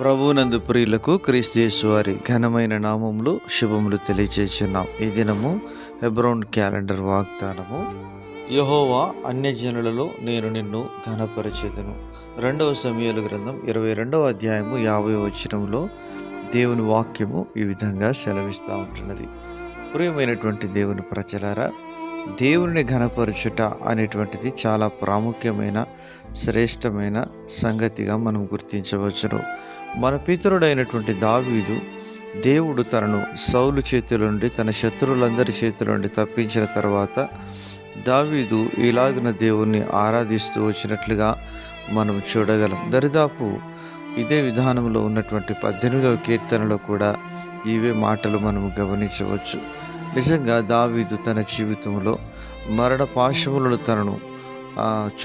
ప్రభునందు ప్రియులకు క్రీస్తు వారి ఘనమైన నామములు శుభములు తెలియచేస్తున్నాం. ఈ దినము హెబ్రోన్ క్యాలెండర్ వాగ్దానము. యహోవా అన్యజనులలో నేను నిన్ను ఘనపరిచేదను. రెండవ సమయాల గ్రంథం ఇరవై రెండవ అధ్యాయము యాభై వచనంలో దేవుని వాక్యము ఈ విధంగా సెలవిస్తూ ఉంటున్నది. ప్రియమైనటువంటి దేవుని ప్రజలారా దేవుని ఘనపరచుట అనేటువంటిది చాలా ప్రాముఖ్యమైన శ్రేష్టమైన సంగతిగా మనం గుర్తించవచ్చును. మన పితరుడైనటువంటి దావీదు దేవుడు తనను సౌలు చేతుల నుండి తన శత్రువులందరి చేతుల నుండి తప్పించిన తర్వాత దావీదు ఇలాగిన దేవుణ్ణి ఆరాధిస్తూ వచ్చినట్లుగా మనం చూడగలం. దరిదాపు ఇదే విధానంలో ఉన్నటువంటి పద్దెనిమిదవ కీర్తనలో కూడా ఇవే మాటలు మనం గమనించవచ్చు. నిజంగా దావీదు తన జీవితంలో మరణ పాశములను తనను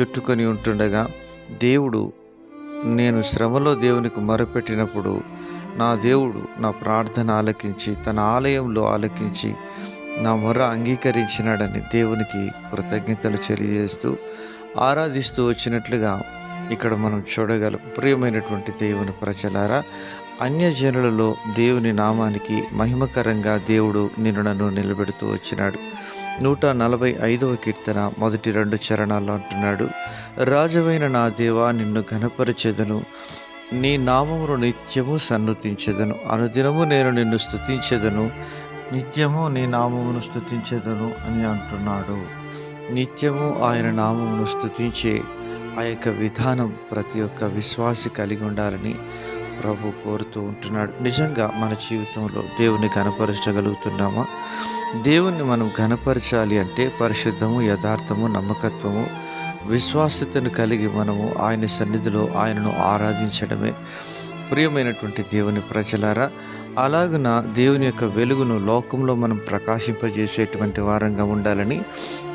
చుట్టుకొని ఉంటుండగా దేవుడు నేను శ్రమలో దేవునికి మొరపెట్టినప్పుడు నా దేవుడు నా ప్రార్థన ఆలకించి తన ఆలయంలో ఆలకించి నా మొర అంగీకరించినాడని దేవునికి కృతజ్ఞతలు తెలియజేస్తూ ఆరాధిస్తూ వచ్చినట్లుగా ఇక్కడ మనం చూడగలం. ప్రియమైనటువంటి దేవుని ప్రజలారా అన్యజనులలో దేవుని నామానికి మహిమకరంగా దేవుడు నిన్ను నన్ను నిలబెడుతూ వచ్చినాడు. నూట నలభై ఐదవ కీర్తన మొదటి రెండు చరణాల్లో అంటున్నాడు. రాజువైన నా దేవా నిన్ను ఘనపరచెదను. నీ నామమును నిత్యము సన్నతించెదను. అనుదినము నేను నిన్ను స్థుతించెదను నిత్యము నీ నామమును స్థుతించెదను అని అంటున్నాడు. నిత్యము ఆయన నామమును స్థుతించే ఆ యొక్క విధానం ప్రతి ఒక్క విశ్వాసి కలిగి ఉండాలని ప్రభు కోరుతూ ఉంటున్నాడు. నిజంగా మన జీవితంలో దేవుని ఘనపరచగలుగుతున్నామా? దేవుణ్ణి మనం ఘనపరచాలి అంటే పరిశుద్ధము యథార్థము నమ్మకత్వము విశ్వాసతను కలిగి మనము ఆయన సన్నిధిలో ఆయనను ఆరాధించడమే. ప్రియమైనటువంటి దేవుని ప్రజలారా అలాగున దేవుని యొక్క వెలుగును లోకంలో మనం ప్రకాశింపజేసేటువంటి వారంగా ఉండాలని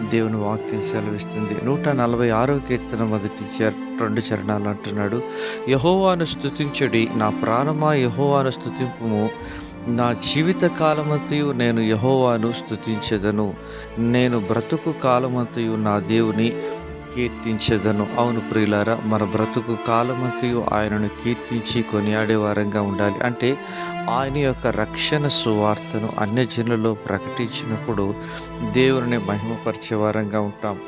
దేవుని వాక్యం సెలవిస్తుంది. నూట నలభై ఆరో కీర్తన మొదటి చర రెండు చరణాలు అంటున్నాడు యహోవాను స్థుతించడి నా ప్రాణమా యహోవాను స్తుతింపుము. నా జీవిత కాలమంతయు నేను యహోవాను స్థుతించదను నేను బ్రతుకు కాలమంతయు నా దేవుని కీర్తించదను. అవును ప్రియులారా మన బ్రతుకు కాలమంతయు ఆయనను కీర్తించి కొనియాడే వారంగా ఉండాలి. అంటే ఆయన యొక్క రక్షణ సువార్తను అన్యజనులలో ప్రకటించినప్పుడు దేవుని మహిమపరిచే వారంగా ఉంటాం.